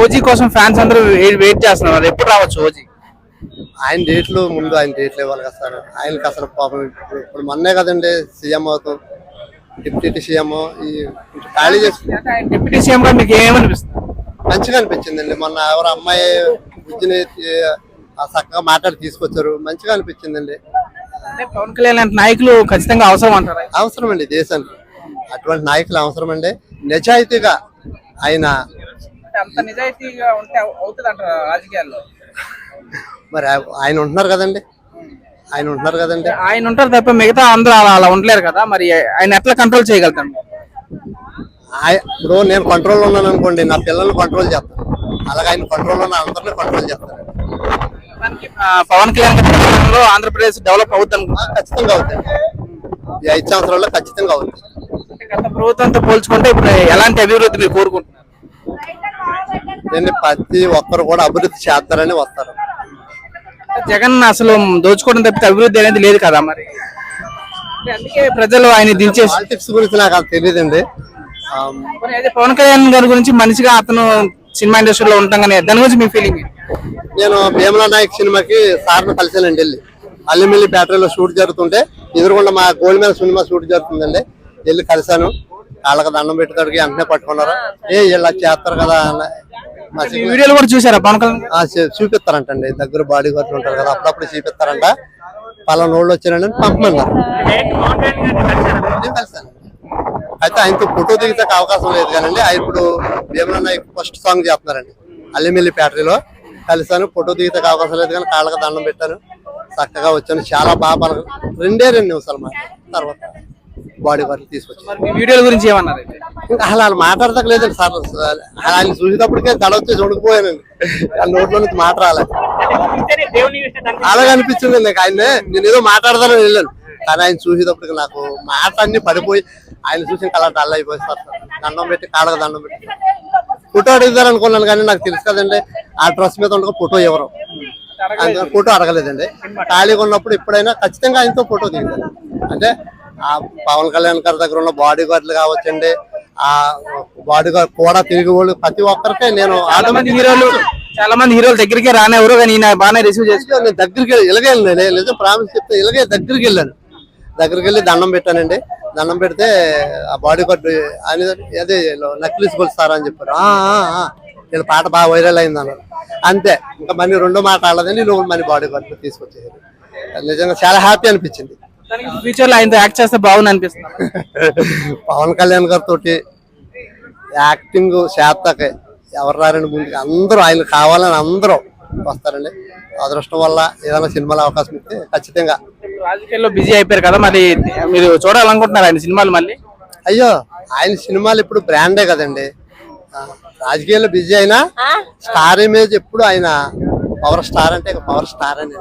OG కోసం fans అందరూ wait చేస్తున్నారు. ఎప్పుడు రావచ్చు ఓజీ? ఆయన డేట్లు ముందు ఆయన డేట్లు ఇవ్వాలి కదా సార్. ఆయనకి అసలు పాపం ఇప్పుడు ఇప్పుడు మొన్నే కదండి సీఎం అవుతాం డిప్యూటీ సీఎం ఈ ఖాళీ చేసి డిప్యూటీ సీఎం గా మీకు ఏమనిపిస్తుంది? మంచిగా అనిపించిందండి. మొన్న ఎవరు అమ్మాయి బుజ్జిని చక్కగా మాట్లాడి తీసుకొచ్చారు. మంచిగా అనిపించిందండి. పవన్ కళ్యాణ్ లాంటి నాయకులు ఖచ్చితంగా అవసరం అంటారా? అవసరం అండి దేశానికి. అటువంటి నాయకులు అవసరం అండి నిజాయితీగా ఆయన అంత నిజాయితీగా ఉంటే అవుతుంది అంటారా రాజకీయాల్లో? మరి ఆయన ఉంటున్నారు కదండి. ఆయన ఉంటున్నారు కదండి. ఆయన ఉంటారు తప్ప మిగతా అందరూ అలా అలా ఉండలేరు కదా. మరి ఆయన ఎట్లా కంట్రోల్ చేయగలుగుతాను ఇప్పుడు నేను కంట్రోల్లో ఉన్నాను అనుకోండి. నా పిల్లల్ని కంట్రోల్ చేస్తాను అలాగే ఆయన కంట్రోల్లో ఉన్న అందరినీ కంట్రోల్ చేస్తాను పవన్ కళ్యాణ్ ఆంధ్రప్రదేశ్ డెవలప్ అవుతుంది అనుకుంటున్నాను ఖచ్చితంగా అవుతుంది ఈ ఐదు సంవత్సరాల్లో ఖచ్చితంగా అవుతుంది గత ప్రభుత్వంతో పోల్చుకుంటే ఇప్పుడు ఎలాంటి అభివృద్ధి మీరు కోరుకుంటున్నారు? నేను ప్రతి ఒక్కరు కూడా అభివృద్ధి చేస్తారని వస్తారు. జగన్ అసలు దోచుకోవడం తప్పితే అభివృద్ధి అనేది లేదు కదా మరి? అందుకే ప్రజలు ఆయన పాలిటిక్స్ గురించి నాకు అంత తెలియదండి. ఆ, మరి అదే పవన్ కళ్యాణ్ గారి గురించి మనిషిగా అతను సినిమా ఇండస్ట్రీలో ఉంటాం కానీ దాని గురించి మీ ఫీలింగ్ నేను భీమలా నాయక్ సినిమాకి సార్ను కలిసానండి వెళ్ళి అల్లిమిల్లి బ్యాటరీలో షూట్ జరుగుతుంటే ఎదురుకుండా మా గోల్డ్ మీద సినిమా షూట్ జరుగుతుందండి. వెళ్ళి కలిశాను. వాళ్ళకి దండం పెట్టుకోడికి వెంటనే పట్టుకున్నారు. ఏ ఇలా చేస్తారు కదా మా వీడియోలు కూడా చూసారా? పవన్ కళ్యాణ్ చూపిస్తారంటండి. దగ్గర బాడీ గార్డులు ఉంటారు కదా అప్పుడప్పుడు చూపిస్తారంట. పలానా రోజులు వచ్చారండి పంపమన్నారు. అయితే ఆయనతో ఫోటో దిగితే అవకాశం లేదు కానండి. ఆయన ఇప్పుడు భీమలా నాయక్ ఫస్ట్ సాంగ్ చేస్తున్నారండి. అల్లిమిల్లి బ్యాటరీలో కలిసాను ఫోటో దిగితే అవకాశం లేదు కానీ కాళ్ళకి దండం పెట్టాను. చక్కగా వచ్చాను. చాలా బాగా పలక రెండే రెండు నిమిషాలు మాట తర్వాత బాడీ గార్డులు తీసుకొచ్చాను వీడియోల గురించి ఏమన్నారు? ఇంకా అసలు వాళ్ళు మాట్లాడతలేదండి సార్. ఆయన చూసేటప్పటికే దడ వచ్చి చూడకపోయానండి ఆ నోట్లో నుంచి మాట రాలేదు అలాగే అనిపించింది నాకు. ఆయన నేను ఏదో మాట్లాడదానని వెళ్ళాను. కానీ ఆయన చూసేటప్పటికి నాకు మాట అన్ని పడిపోయి ఆయన చూసి అలా డల్ అయిపోయి సార్. దండం పెట్టి కాళ్ళకి దండం పెట్టి. ఫోటో అడుగుతారు అనుకున్నాను కానీ నాకు తెలుసు కదండి ఆ డ్రెస్ మీద ఉండక ఫోటో ఎవరు? అందుకని ఫోటో అడగలేదండి. ఖాళీగా ఉన్నప్పుడు ఎప్పుడైనా ఖచ్చితంగా ఆయనతో ఫోటో దిగుతాను అంటే ఆ పవన్ కళ్యాణ్ గారి దగ్గర ఉన్న బాడీ గార్డులు కావచ్చండి ఆ బాడీ గార్డ్ కూడా తిరిగి వాళ్ళు ప్రతి ఒక్కరికే నేను చాలా మంది హీరోలు చాలా మంది హీరోలు దగ్గరికే రానేవరు కానీ బాగానే రిసీవ్ చేసి నేను దగ్గరికి వెళ్ళి ఇలాగే వెళ్ళాను నిజం ప్రామిస్ చెప్తే ఇలాగే దగ్గరికి వెళ్ళాను. దగ్గరికి వెళ్ళి దండం పెట్టానండి. దండం పెడితే ఆ బాడీ గార్డ్ అని అదే నక్లీస్ కొలుస్తారా అని చెప్పారు. వీళ్ళ పాట బాగా వైరల్ అయింది అన్నారు. అంతే. ఇంకా మళ్ళీ రెండో మాట ఆడదని నువ్వు మళ్ళీ బాడీ గార్డ్ తీసుకొచ్చేది నిజంగా చాలా హ్యాపీ అనిపించింది. ఫ్యూచర్లో ఆయనతో యాక్ట్ చేస్తే బాగుంది అనిపిస్తుంది. పవన్ కళ్యాణ్ గారితో యాక్టింగ్ చేస్తాకే ఎవరు రారండి ముందుకు? అందరూ ఆయన కావాలని అందరూ వస్తారండి. అదృష్టం వల్ల ఏదైనా సినిమాలో అవకాశం ఇస్తే ఖచ్చితంగా. రాజకీయాల్లో బిజీ అయిపోయారు కదా మరి మీరు చూడాలనుకుంటున్నారు ఆయన సినిమాలు మళ్ళీ? అయ్యో ఆయన సినిమాలు ఇప్పుడు బ్రాండే కదండి. రాజకీయాల్లో బిజీ అయినా స్టార్ ఇమేజ్ ఎప్పుడు ఆయన పవర్ స్టార్ అంటే పవర్ స్టార్ అని